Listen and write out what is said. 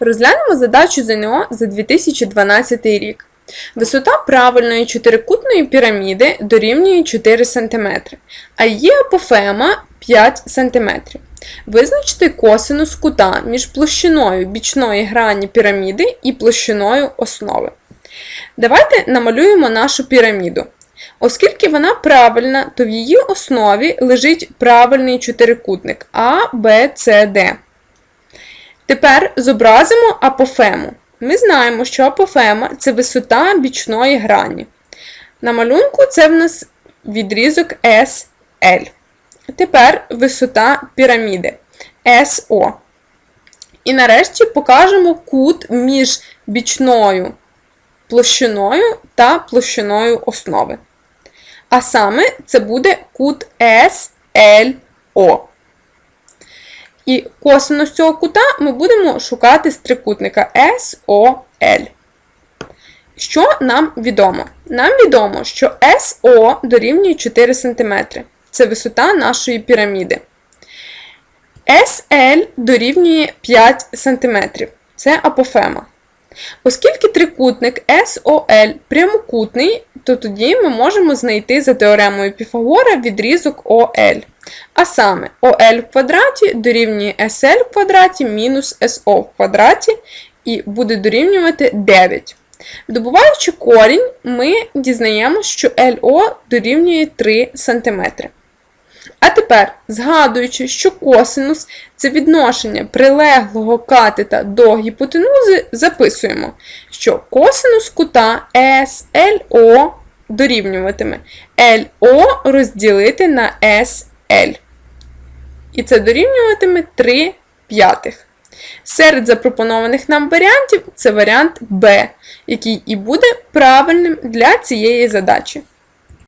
Розглянемо задачу ЗНО за 2012 рік. Висота правильної чотирикутної піраміди дорівнює 4 см, а її апофема 5 см. Визначте косинус кута між площиною бічної грані піраміди і площиною основи. Давайте намалюємо нашу піраміду. Оскільки вона правильна, то в її основі лежить правильний чотирикутник А, Б, С, Д. Тепер зобразимо апофему. Ми знаємо, що апофема це висота бічної грані. На малюнку це в нас відрізок SL. Тепер висота піраміди SO. І нарешті покажемо кут між бічною площиною та площиною основи. А саме це буде кут SLO. І косинус цього кута ми будемо шукати з трикутника SOL. Що нам відомо? Нам відомо, що SO дорівнює 4 см. Це висота нашої піраміди. SL дорівнює 5 см. Це апофема. Оскільки трикутник SOL прямокутний, то тоді ми можемо знайти за теоремою Піфагора відрізок OL. А саме OL в квадраті дорівнює SL в квадраті мінус SO в квадраті і буде дорівнювати 9. Добуваючи корінь, ми дізнаємося, що LO дорівнює 3 см. А тепер, згадуючи, що косинус це відношення прилеглого катета до гіпотенузи, записуємо, що косинус кута SLO дорівнюватиме LO розділити на SL. І це дорівнюватиме 3 п'ятих. Серед запропонованих нам варіантів це варіант Б, який і буде правильним для цієї задачі.